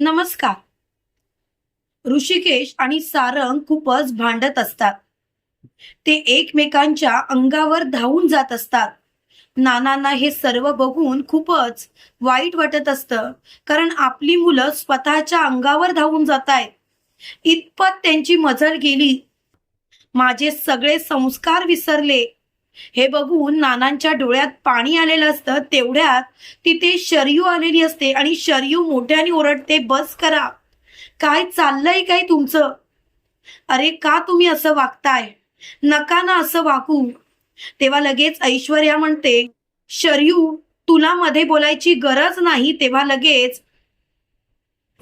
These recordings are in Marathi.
नमस्कार. ऋषिकेश आणि सारंग खूपच भांडत असतात. ते एकमेकांच्या अंगावर धावून जात असतात. नानांना हे सर्व बघून खूपच वाईट वाटत असतं. कारण आपली मुलं स्वतःच्या अंगावर धावून जात आहेत इतपत त्यांची मजल गेली. माझे सगळे संस्कार विसरले. हे बघून नानांच्या डोळ्यात पाणी आलेलं असतं तेवढ्यात तिथे शरयू आलेली असते आणि शरयू मोठ्याने ओरडते बस करा. काय चाललंय काय तुमचं? अरे का तुम्ही असं वागताय? नका ना असं वागू. तेव्हा लगेच ऐश्वर्या म्हणते शरयू तुला मध्ये बोलायची गरज नाही. तेव्हा लगेच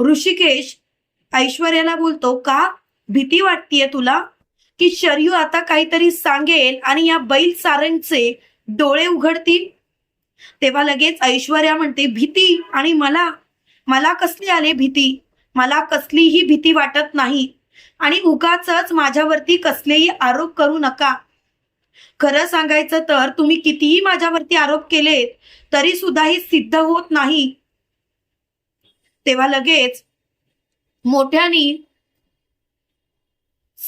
ऋषिकेश ऐश्वर्याला बोलतो का? भीती वाटतीये तुला? की शरयू आता काहीतरी सांगेल आणि या बैल सारंगचे डोळे उघडतील. तेव्हा लगेच ऐश्वर्या म्हणते भीती आणि मला मला कसली आले भीती? मला कसलीही भीती वाटत नाही. आणि उगाच माझ्यावरती कसलेही आरोप करू नका. खरं सांगायचं तर तुम्ही कितीही माझ्यावरती आरोप केलेत तरी सुद्धा हे सिद्ध होत नाही. तेव्हा लगेच मोठ्यानी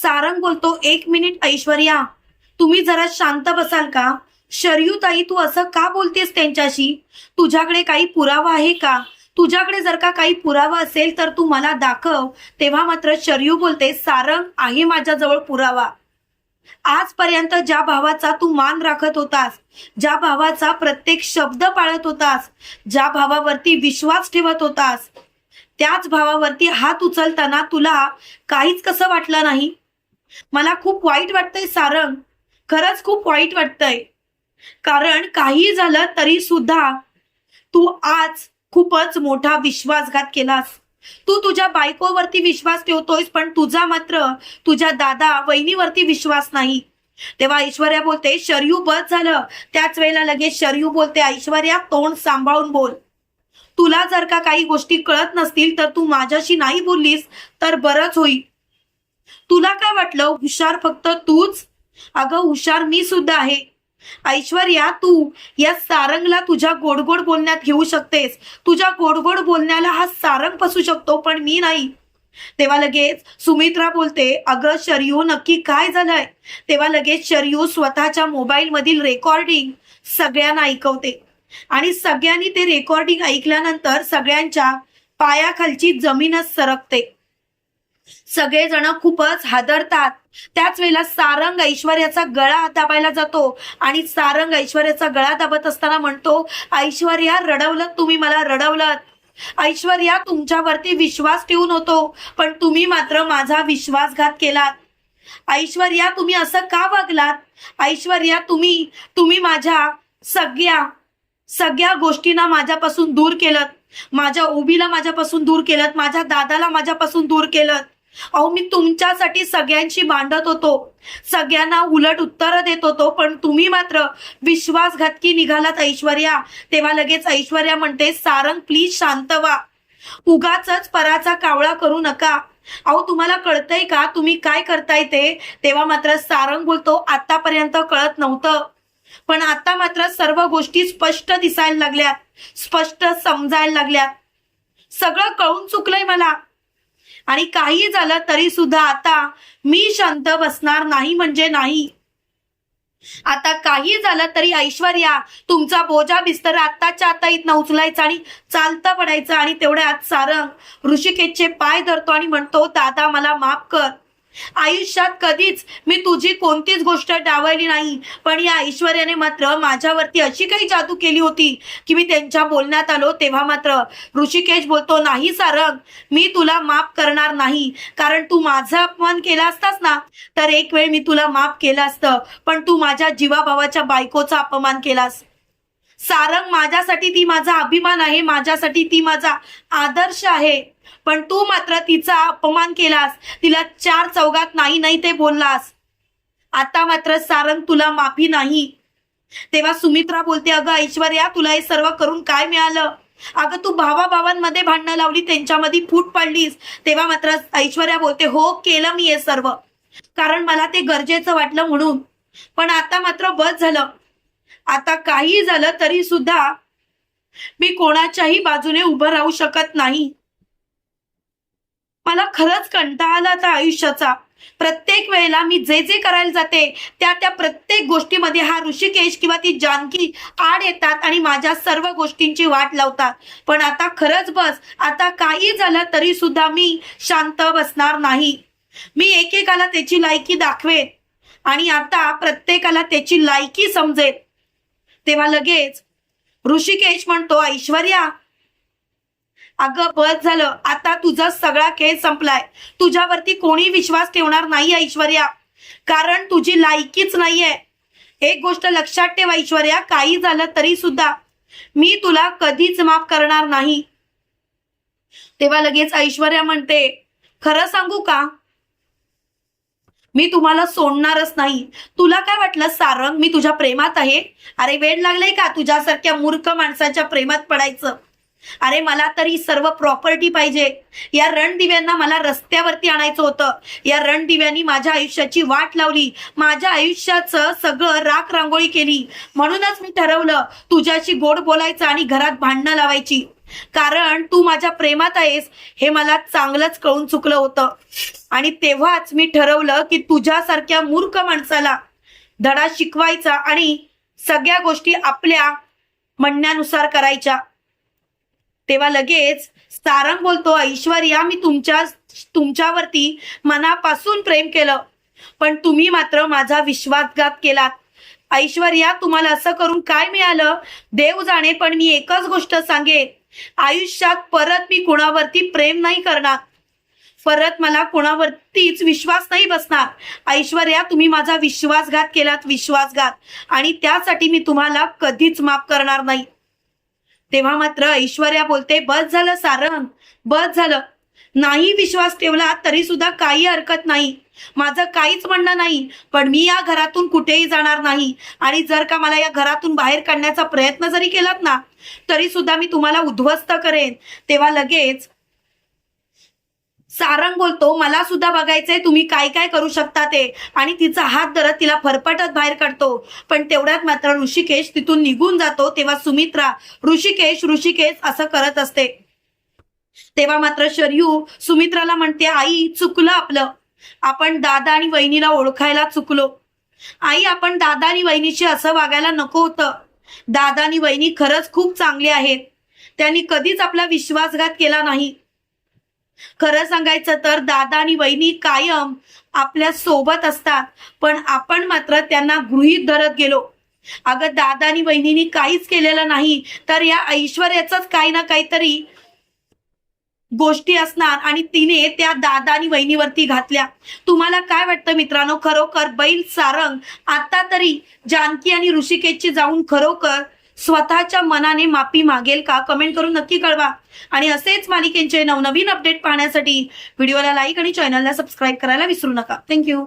सारंग बोलतो एक मिनिट ऐश्वर्या. तुम्ही जरा शांत बसाल का? शरयू ताई तू असं का बोलतेस त्यांच्याशी? तुझ्याकडे काही पुरावा आहे का? तुझ्याकडे जर का काही पुरावा असेल तर तू मला दाखव. तेव्हा मात्र शरयू बोलते सारंग आहे माझ्याजवळ पुरावा. आजपर्यंत ज्या भावाचा तू मान राखत होतास ज्या भावाचा प्रत्येक शब्द पाळत होतास ज्या भावावरती विश्वास ठेवत होतास त्याच भावावरती हात उचलताना तुला काहीच कसं वाटलं नाही? मला खूप वाईट वाटतंय सारंग. खरंच खूप वाईट वाटतंय. कारण काही झालं तरी सुद्धा तू आज खूपच मोठा विश्वासघात केलास. तू तुझ्या बायकोवरती विश्वास ठेवतोयस पण तुझा मात्र तुझ्या दादा वहिनीवरती विश्वास नाही. तेव्हा ऐश्वर्या बोलते शरयू बस झालं. त्याच वेळेला लगेच शरयू बोलते ऐश्वर्या तोंड सांभाळून बोल. तुला जर का काही गोष्टी कळत नसतील तर तू माझ्याशी नाही बोललीस तर बरंच होईल. तुला काय वाटलं? हुशार फक्त तूच? अगं हुशार मी सुद्धा आहे. ऐश्वर्या तू या सारंगला तुझ्या गोडगोड बोलण्यात घेऊ शकतेस. तुझ्या गोडगोड बोलण्याला हा सारंग फसू शकतो पण मी नाही. तेव्हा लगेच सुमित्रा बोलते अगं शरयू नक्की काय झालंय? तेव्हा लगेच शरयू स्वतःच्या मोबाईल मधील रेकॉर्डिंग सगळ्यांना ऐकवते. आणि सगळ्यांनी ते रेकॉर्डिंग ऐकल्यानंतर सगळ्यांच्या पायाखालची जमीनच सरकते. सगळेजण खूपच हादरतात. त्याच वेळेला सारंग ऐश्वर्याचा गळा दाबायला जातो आणि सारंग ऐश्वर्याचा गळा दाबत असताना म्हणतो ऐश्वर्या रडवलं तुम्ही मला रडवलं. ऐश्वर्या तुमच्यावरती विश्वास ठेवून होतो पण तुम्ही मात्र माझा विश्वासघात केलात. ऐश्वर्या तुम्ही असं का वागलात? ऐश्वर्या तुम्ही तुम्ही माझ्या सगळ्या सगळ्या गोष्टींना माझ्यापासून दूर केलं माझ्या ओबीला माझ्यापासून दूर केलं माझ्या दादाला माझ्यापासून दूर केलं अहो मी तुमच्यासाठी सगळ्यांशी भांडत होतो. सगळ्यांना उलट उत्तर देत होतो पण तुम्ही मात्र विश्वासघातकी निघालात ऐश्वर्या. तेव्हा लगेच ऐश्वर्या म्हणते सारंग प्लीज शांत व्हा. उगाच पराचा कावळा करू नका. अहो तुम्हाला कळतंय का तुम्ही काय करताय ते? तेव्हा मात्र सारंग बोलतो आतापर्यंत कळत नव्हतं. पण आता मात्र सर्व गोष्टी स्पष्ट दिसायला लागल्यात स्पष्ट समजायला लागल्यात. सगळं कळून चुकलंय मला. आणि काही झालं तरी सुद्धा आता मी शांत बसणार नाही म्हणजे नाही. आता काही झालं तरी ऐश्वर्या तुमचा बोजा बिस्तर आत्ताच्या आता इथनं उचलायचा आणि चालता पडायचं आणि तेवढ्यात सारंग ऋषिकेशचे पाय धरतो आणि म्हणतो दादा मला माफ कर. आयुष्यात कधीच मी तुझी कोणतीच गोष्ट डावली नाही. पण या ऐश्वर्याने मात्र माझ्यावरती अशी काही जादू केली होती की मी त्यांच्या बोलण्यात आलो तेव्हा मात्र. ऋषिकेश बोलतो नाही सारंग मी तुला माफ करणार नाही. कारण तू माझा अपमान केला असतास ना तर एक वेळ मी तुला माफ केलं असतं. पण तू माझ्या जीवाभावाच्या बायकोचा अपमान केलास. सारंग माझ्यासाठी ती माझा अभिमान आहे माझ्यासाठी ती माझा आदर्श आहे. पण तू मात्र तिचा अपमान केलास तिला चार चौघात नाही नाही ते बोललास. आता मात्र सारंग तुला माफी नाही. तेव्हा सुमित्रा बोलते अगं ऐश्वर्या तुला हे सर्व करून काय मिळालं? अगं तू भावा भावांमध्ये भांडणं लावली त्यांच्यामध्ये फूट पडलीस. तेव्हा मात्र ऐश्वर्या बोलते हो केलं मी हे सर्व. कारण मला ते गरजेचं वाटलं म्हणून. पण आता मात्र बस झालं. आता काही झालं तरी सुद्धा मी कोणाच्याही बाजूने उभं राहू शकत नाही. मला खरंच कंटाळा आला त्या आयुष्याचा. प्रत्येक वेळेला मी जे जे करायला जाते त्या त्या प्रत्येक गोष्टीमध्ये हा ऋषिकेश किंवा ती जानकी आड येतात आणि माझ्या सर्व गोष्टींची वाट लावतात. पण आता खरंच बस आता काही झालं तरी सुद्धा मी शांत बसणार नाही. मी एकेकाला त्याची लायकी दाखवेन आणि आता प्रत्येकाला त्याची लायकी समजेल तेव्हा लगेच ऋषिकेश म्हणतो ऐश्वर्या अगं बस झालं. आता तुझा सगळा खेळ संपलाय. तुझ्यावरती कोणी विश्वास ठेवणार नाही ऐश्वर्या. कारण तुझी लायकीच नाहीये. एक गोष्ट लक्षात ठेव ऐश्वर्या. काही झालं तरी सुद्धा मी तुला कधीच माफ करणार नाही. तेव्हा लगेच ऐश्वर्या म्हणते खरं सांगू का? मी तुम्हाला सोडणारच नाही. तुला काय वाटलं सारंग? मी तुझ्या प्रेमात आहे. अरे वेळ लागलाय का? तुझ्यासारख्या मूर्ख माणसाच्या प्रेमात पडायचं. अरे मला तरी सर्व प्रॉपर्टी पाहिजे. या रणदिव्यांना मला रस्त्यावरती आणायचं होतं. या रणदिव्यांनी माझ्या आयुष्याची वाट लावली. माझ्या आयुष्याचं सगळं राख रांगोळी केली. म्हणूनच मी ठरवलं तुझ्याशी गोड बोलायचं आणि घरात भांडणं लावायची. कारण तू माझ्या प्रेमात आहेस हे मला चांगलंच कळून चुकलं होतं. आणि तेव्हाच मी ठरवलं की तुझ्यासारख्या मूर्ख माणसाला धडा शिकवायचा आणि सगळ्या गोष्टी आपल्या म्हणण्यानुसार करायच्या. तेव्हा लगेच सारंग बोलतो ऐश्वर्या मी तुमच्या तुमच्यावरती मनापासून प्रेम केलं. पण तुम्ही मात्र माझा विश्वासघात केलात. ऐश्वर्या तुम्हाला असं करून काय मिळालं? देव जाणे पण मी एकच गोष्ट सांगेन. आयुष्यात परत मी कुणावरती प्रेम नाही करणार. परत मला कुणावरतीच विश्वास नाही बसणार. ऐश्वर्या तुम्ही माझा विश्वासघात केलात विश्वासघात. आणि त्यासाठी मी तुम्हाला कधीच माफ करणार नाही. तेव्हा मात्र ऐश्वर्या बोलते बस झालं सारंग बस झालं. नाही विश्वास ठेवला तरी सुद्धा काही हरकत नाही. माझं काहीच म्हणणं नाही पण मी या घरातून कुठेही जाणार नाही. आणि जर का मला या घरातून बाहेर काढण्याचा प्रयत्न जरी केलात ना तरी सुद्धा मी तुम्हाला उद्ध्वस्त करेन. तेव्हा लगेच सारंग बोलतो मला सुद्धा बघायचंय तुम्ही काय काय करू शकता ते. आणि तिचा हात धरत तिला फरफटत बाहेर काढतो. पण तेवढ्यात मात्र ऋषिकेश तिथून निघून जातो तेव्हा सुमित्रा ऋषिकेश ऋषिकेश असं करत असते. तेव्हा मात्र शर्यू सुमित्राला म्हणते आई चुकलं आपलं. आपण दादा आणि वहिनीला ओळखायला चुकलो. आई आपण दादा आणि वहिनीशी असं वागायला नको होतं. दादा आणि वहिनी खरंच खूप चांगले आहेत. त्यांनी कधीच आपला विश्वासघात केला नाही. खरं सांगायचं तर दादा आणि वहिनी कायम आपल्यासोबत असतात पण आपण मात्र त्यांना गृहीत धरत गेलो. अगं दादा आणि वहिनीनी काहीच केलेलं नाही तर या ऐश्वर्याच काही ना काहीतरी गोष्टी असणार आणि तिने त्या दादा आणि वहिनीवरती घातल्या. तुम्हाला काय वाटतं मित्रांनो? खरोखर बैल सारंग आता तरी जानकी आणि ऋषिकेशची जाऊन खरोखर स्वतःच्या मनाने माफी मागेल का? कमेंट करून नक्की कळवा. आणि असेच मालिकेंचे नवनवीन अपडेट पाहण्यासाठी व्हिडिओला लाईक आणि चॅनलला सबस्क्राईब करायला विसरू नका. थँक्यू